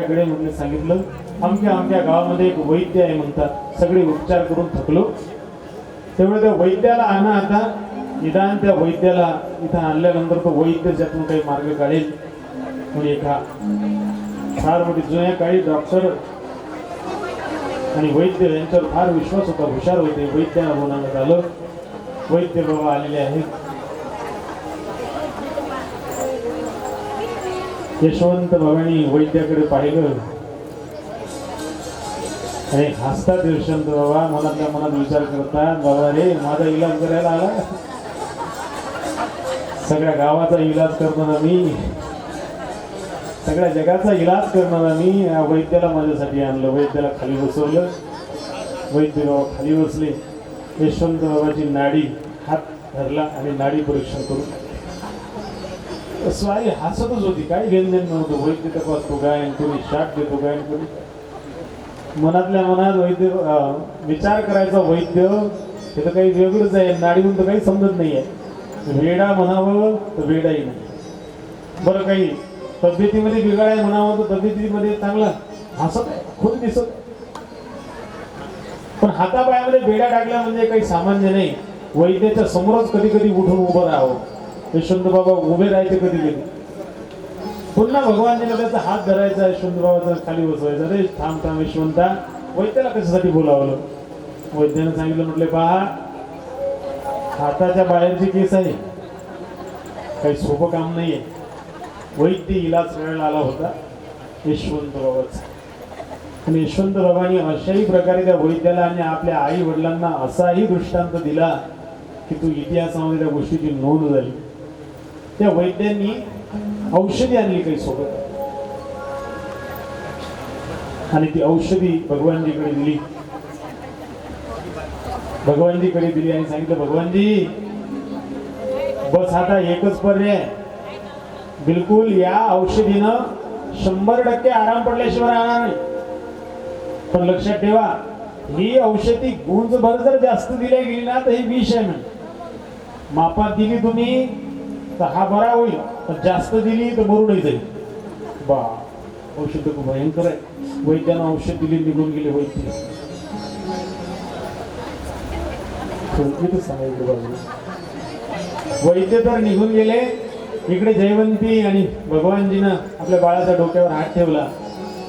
कडे म्हणले सांगितलं आमच्या आमच्या गावामध्ये एक वैद्य आहे म्हणतात सगळे उपचार करून थकलो. तेवढं त्या वैद्याला आणा आता. निदान त्या वैद्याला इथं आणल्यानंतर तो वैद्य ज्यातून काही मार्ग काढेल. म्हणजे एका फार मोठी जुन्या काळी डॉक्टर आणि वैद्य यांच्यावर फार विश्वास होता हुशार होते. वैद्याला बोलावण्यात आलं. वैद्य बाबा आलेले आहेत. यशवंत बाबांनी वैद्याकडे पाहिलं. आणि हसतात यशवंत बाबा मनातल्या मनात विचार करतात. बाबा रे माझा इलाज करायला आला. सगळ्या गावाचा इलाज करणार मी. सगळ्या जगाचा इलाज करणारा मी. वैद्याला माझ्यासाठी आणलं. वैद्याला खाली बसवलं. वैद्य बाबा खाली बसले. यशवंत बाबाची नाडी हात धरला आणि नाडी परीक्षण करून स्वारी हसतच होती. काही घेणदेण नव्हतं? वैद्य तपासतो काय आणि कोणी शाप देतो काय कोणी? मनातल्या मनात वैद्य विचार करायचा वैद्य हे तर काही वेगळंच आहे. नाडीहून तर काही समजत नाही आहे वेडा म्हणावं तर वेडाही नाही. बरं काही तब्येतीमध्ये बिघाड आहे म्हणावं तर तब्येतीमध्ये चांगला. हसत आहे खुद दिसत. पण हातापायामध्ये बेड्या टाकल्या म्हणजे काही सामान्य नाही. वैद्याच्या समोरच कधी कधी उठून उभं राहावं. बाबा उभे राहायचे कधी गेले पुन्हा भगवानने त्याचा हात धरायचा यशवंत बाबाचा खाली बसवायचा. रे थांब थांब यशवंता. वैद्याला कशासाठी बोलावलं? वैद्याने सांगितलं म्हटले पहा हाताच्या बाहेरची केस आहे. काही सोपं काम नाहीये. वैद्य इलाज करायला आला होता यशवंत बाबाचा. आणि यशवंत बाबांनी अशाही प्रकारे त्या वैद्याला आणि आपल्या आई वडिलांना असाही दृष्टांत दिला की तू इतिहासामध्ये त्या गोष्टीची नोंद झाली. त्या वैद्यांनी औषधी आणली काही सोबत. आणि ती औषधी भगवानजीकडे दिली. भगवानजीकडे दिली आणि सांगितलं भगवानजी बस आता एकच पर्याय. बिलकुल या औषधीनं शंभर टक्के आराम पडल्याशिवाय राहणार नाही. पण लक्षात ठेवा ही औषधी गुंजभर जर जास्त दिल्या गेली ना तर ही विष आहे म्हणजे मापात दिली तुम्ही तर हा बरा होईल. पण जास्त दिली तर मरूनही जाईल. बा औषध खूप भयंकर आहे. वैद्यानं औषध दिली निघून गेले वैद्य. सांगायचं वैद्य तर निघून गेले. इकडे जयवंती आणि भगवानजीनं आपल्या बाळाच्या डोक्यावर हात ठेवला.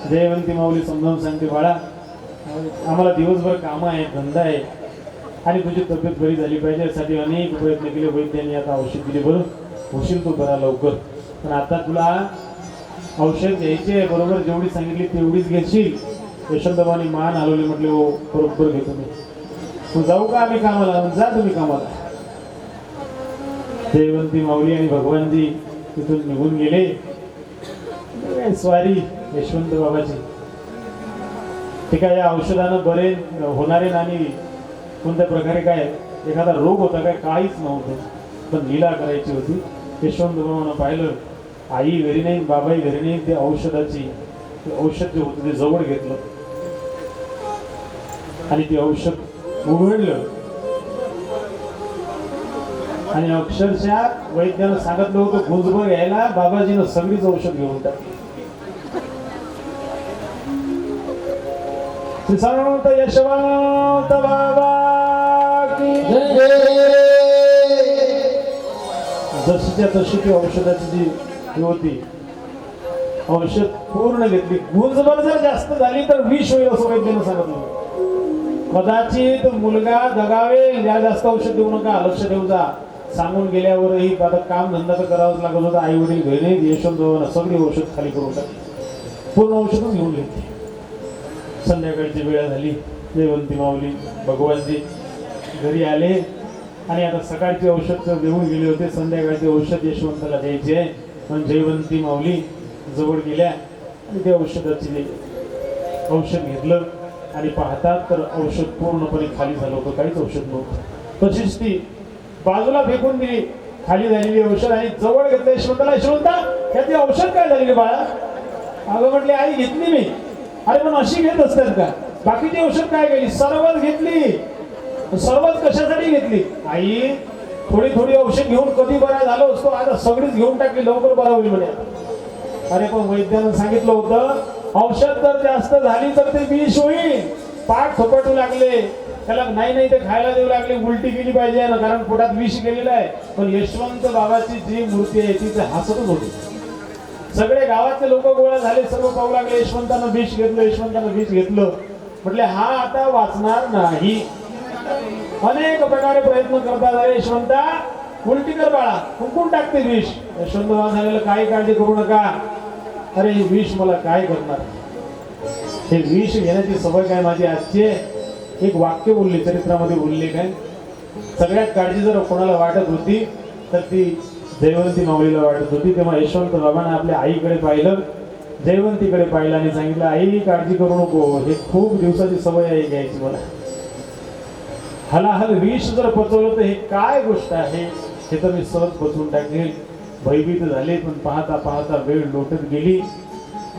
जयवंती माऊली समजावून सांगते बाळा आम्हाला दिवसभर कामं आहे धंदा आहे. आणि तुझी तब्येत बरी झाली पाहिजे. यासाठी अनेक प्रयत्न केले. वैद्यांनी आता औषध दिले बरोबर होशील तू बरा लवकर. पण आता तुला औषध घ्यायचे आहे बरोबर? जेवढी सांगितली तेवढीच घेशील. यशवंतबानी मान हलवले म्हटले हो बरोबर घेतो मी. तू जाऊ का आम्ही कामाला? जा तुम्ही कामाला. देवंती माऊली आणि भगवानजी तिथून निघून गेले. काय स्वारी यशवंत बाबाची ते काय या औषधानं बरे होणारे आणि कोणत्या प्रकारे काय? एखादा रोग होता काय? काहीच नव्हतं. पण लीला करायची होती. यशवंत बाबांना पाहिलं आई घरी नाही बाबाई घरी नाही ते औषधाची ते औषध जे होतं ते जवळ घेतलं. आणि ते औषध उघडलं. आणि अक्षरशः वैद्यानं सांगितलं होतं गुंजभर घ्यायला बाबाजीनं सगळीच औषध घेऊन टाकली श्री यशवंत बाबा! जशीच्या तशी ती औषधाची जी होती औषध पूर्ण घेतली. गुंजभर जर जास्त झाली तर विष होईल असं वैद्यानं सांगितलं. कदाचित मुलगा जगावे या जास्त औषध देऊ नका लक्ष देऊ जा. सांगून गेल्यावरही आता काम धंदा तर करावाच लागत होता. आई वडील घरी यशवंत सगळी औषध खाली करून टाकली. पूर्ण औषधच घेऊन घेतली. संध्याकाळची वेळ झाली. जयवंती माऊली भगवानजी घरी आले. आणि आता सकाळची औषध तर देऊन गेले होते संध्याकाळचे औषध यशवंताला द्यायचे. आहे पण जयवंती माऊली जवळ गेल्या आणि ते औषधाची औषध घेतलं. आणि पाहतात तर औषध पूर्णपणे खाली झालं होतं काहीच औषध नव्हतं. तशीच ती बाजूला फेकून दिली. खाली झालेली औषध आणि जवळ घेतलं यशवंताला. यशवंता याची औषध काय झालेली बाळा? अगं म्हटली आई घेतली मी. अरे पण अशी घेत असतात का? बाकीची औषध काय केली? सर्वच घेतली. सर्वच कशासाठी घेतली? आई थोडी थोडी औषध घेऊन कधी बरा झालो असतो आता सगळीच घेऊन टाकली लवकर बरा होईल म्हणे अरे पण वैद्यानं सांगितलं होतं औषध जर जास्त झाली तर ते विष होईल. पाठ थोपटू लागले. त्याला नाही नाही ते खायला देऊ लागले. उलटी केली पाहिजे ना कारण पोटात विष गेलेलं आहे. पण यशवंत बाबाची जी मूर्ती आहे ती ते हसतच होती. सगळे गावातले लोक गोळा झाले सर्व पाहू लागले. यशवंतानं विष घेतलं यशवंतानं विष घेतलं. म्हटले हा आता वाचणार नाही. अनेक प्रकारे प्रयत्न करतात अरे यशवंता उलटी कर बाळा. कुंकून टाकते विष. यशवंत बाबा सांगितलं काही काळजी करू नका. अरे हे विष मला काय करणार? हे विष घेण्याची सवय काय माझी आजची आहे? एक वाक्य बोलले चरित्रामध्ये बोलले काय? सगळ्यात काळजी जर कोणाला वाटत होती तर ती जयवंती माऊलीला वाटत होती. तेव्हा यशवंत बाबांना आपल्या आईकडे पाहिलं. जयवंतीकडे पाहिलं आणि सांगितलं आई काळजी करू नको. हे खूप दिवसाची सवय आहे घ्यायची मला. हलाहल विष जर पचवलं तर हे काय गोष्ट आहे? हे तर मी सहज पचवून टाकेल. भयभीत झाले पण पाहता पाहता वेळ लोटत गेली.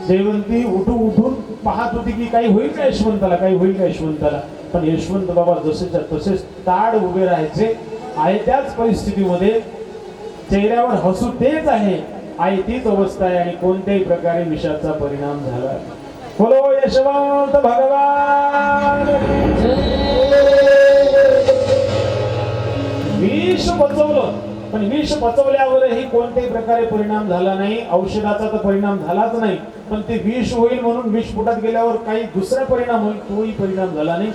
जयवंती उठून उठून पाहत होती की काही होईल का यशवंताला? काही होईल का यशवंताला? पण यशवंत बाबा जसेच्या तसेच ताड उभे राहायचे. आहे त्याच परिस्थितीमध्ये चेहऱ्यावर हसू तेच आहे. आई तीच अवस्था आहे आणि कोणत्याही प्रकारे विषाचा परिणाम झाला. बोलो यशवंत भगवान! पण विष पचवल्यावरही कोणत्याही प्रकारे परिणाम झाला नाही. औषधाचा तर परिणाम झालाच नाही. पण ते विष होईल म्हणून विष पोटात गेल्यावर काही दुसरा परिणाम होईल तोही परिणाम झाला नाही.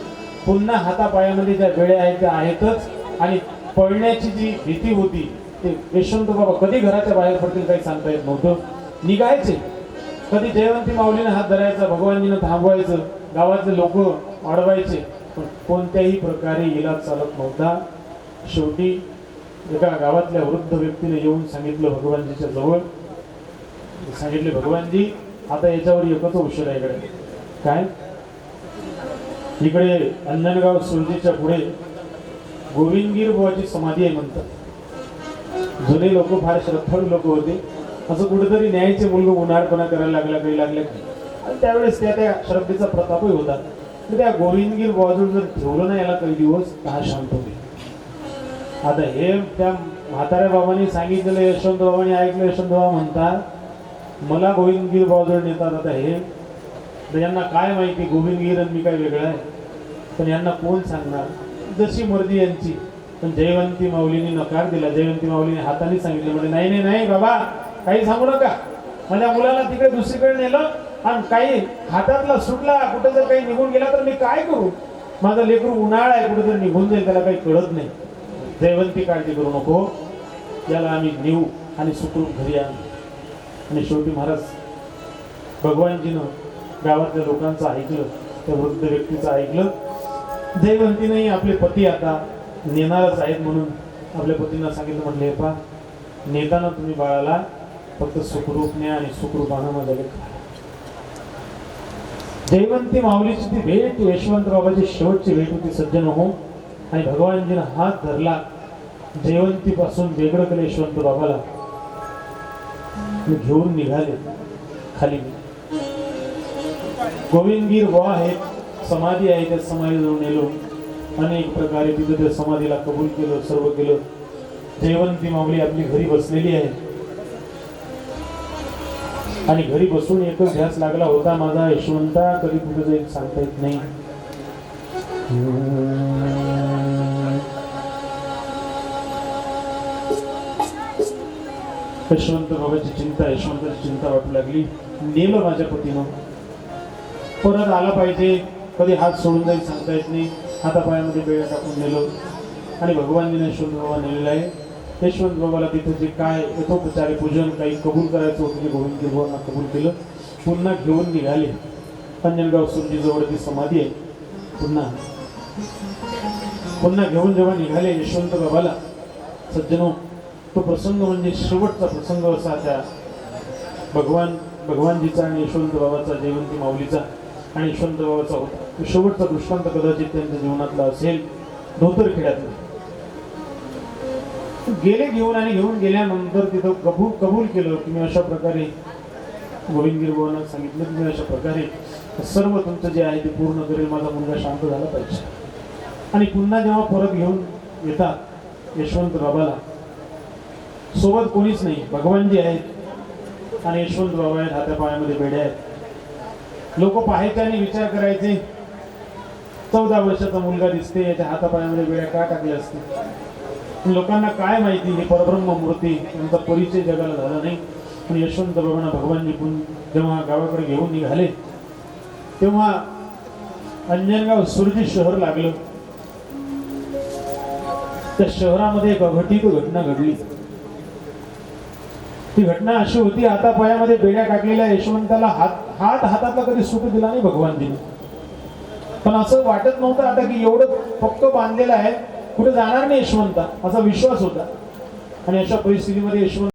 पुन्हा हातापायामध्ये ज्या वेळ्या आहेत त्या आहेतच. आणि पळण्याची जी भीती होती ते यशवंत बाबा कधी घराच्या बाहेर पडतील काही सांगता येत नव्हतं. निघायचे. कधी जयवंती माऊलीने हात धरायचा भगवानजीनं थांबवायचं गावातले लोक वाढवायचे पण कोणत्याही प्रकारे इलाज चालत नव्हता. शेवटी एका गावातल्या वृद्ध व्यक्तीने येऊन सांगितलं भगवानजीच्या जवळ. सांगितले भगवानजी आता याच्यावर एकच औषध आहे इकडे. काय? इकडे अंजनगाव सुरजीच्या पुढे गोविंदगीर बुवाची समाधी आहे म्हणतात. जुने लोक फार श्रद्धाळू लोक होते. असं कुठेतरी न्यायचे मुलगा उन्हाळपणा करायला लागला काही लागले आणि त्यावेळेस त्या त्या श्रद्धेचा प्रतापही होता. तर त्या गोविंदगीर बुवाजवळ जर ठेवलं नाही याला काही दिवस का शांत होईल. आता हे त्या म्हाताऱ्या बाबांनी सांगितलेलं यशवंत बाबांनी ऐकलं यशवंत बाबा म्हणतात मला गोविंदगीर बाजूला नेतात. आता हे तर यांना काय माहिती गोविंदगीर आणि मी काय वेगळं आहे? पण यांना कोण सांगणार? जशी मर्जी यांची. पण जयवंती माऊलीने नकार दिला. जयवंती माऊलीने हाताने सांगितलं म्हणजे नाही नाही नाही बाबा काही सांगू नका. माझ्या मुलाला तिकडे दुसरीकडे नेलं आणि काही हातातला सुटला कुठं जर काही निघून गेला तर मी काय करू? माझं लेकरू उन्हाळा आहे कुठं जर निघून जाईल त्याला काही कळत नाही. दैवंती काळजी करू नको. याला आम्ही नेऊ आणि सुखरूप घरी आणू. आणि शेवटी महाराज भगवानजीनं गावातल्या लोकांचं ऐकलं त्या वृद्ध व्यक्तीचं ऐकलं. दैवंतीनंही आपले पती आता नेणारच आहेत म्हणून आपल्या पतींना सांगितलं म्हटलं हे पा नेताना तुम्ही बाळाला फक्त सुखरूप न्या आणि सुखरूप आणा माझ्या जयवंती माऊलीची ती भेट यशवंत बाबाची शेवटची भेट होती सज्जन हो. आणि भगवानजीनं हात धरला. जयवंतीपासून वेगळं केलं यशवंत बाबाला घेऊन निघाले खाली. गोविंदगीर व आहे समाधी आहे त्या जाऊन नेलो अनेक प्रकारे तिथं त्या समाधीला कबूल केलं सर्व केलं. जयवंती माऊली आपली घरी बसलेली आहे. आणि घरी बसून एकच ध्यास लागला होता माझा यशवंता कधी कुठे जाईल सांगता येत नाही. यशवंत बाबाची चिंता यशवंताची चिंता वाटू लागली. नेलं माझ्या पतीनं. परत आला पाहिजे. कधी हात सोडून जाईल सांगता येत नाही. हातापायामध्ये बेळ्या टाकून नेलं. आणि भगवानजीने यशवंत बाबा नेलेला आहे. यशवंत बाबाला तिथं जे काय यथोपचारे पूजन काही कबूल करायचं होतं ते गोविंद बाबांना कबूल केलं. पुन्हा घेऊन निघाले. अंजनगाव सुरजीजवळ ती समाधी आहे. पुन्हा. पुन्हा घेऊन जेव्हा निघाले यशवंत बाबाला सज्जनो तो प्रसंग म्हणजे शेवटचा प्रसंग असा त्या भगवान भगवानजीचा आणि यशवंत बाबाचा जयवंती माऊलीचा आणि यशवंत बाबाचा होता. तो शेवटचा दृष्टांत कदाचित त्यांच्या जीवनातला असेल धोतरखेड्यातला. गेले घेऊन आणि घेऊन गेल्यानंतर तिथं कबूल कबूल केलं की मी अशा प्रकारे गोविंदगिरी बाबांना सांगितलं की मी अशा प्रकारे सर्व तुमचं जे आहे ते पूर्ण करेल माझा मुलगा शांत झाला पाहिजे. आणि पुन्हा जेव्हा परत घेऊन येतात यशवंत बाबाला सोबत कोणीच नाही. भगवानजी आहेत आणि यशवंत बाबा आहेत हातापायामध्ये बेड्या आहेत. लोक पाहायचे आणि विचार करायचे चौदा वर्षाचा मुलगा दिसते याच्या हातापायामध्ये बेड्या का टाकल्या असते लोकांना काय माहिती हे परब्रह्म मूर्ती यांचा परिचय जगाला झाला नाही. पण यशवंत बाबांना भगवान निघून जेव्हा गावाकडे घेऊन निघाले तेव्हा अंजनगाव सुरजी शहर लागलं. त्या शहरामध्ये एक अघटित घटना घडली. ती घटना अशी होती आता पायामध्ये बेड्या टाकलेल्या यशवंताला हात हात हातातला कधी सुख दिला नाही भगवानजीने. पण असं वाटत नव्हतं आता की एवढं फक्त बांधलेलं आहे कुठे जाणार नाही यशवंता असा विश्वास होता. आणि अशा परिस्थितीमध्ये यशवंत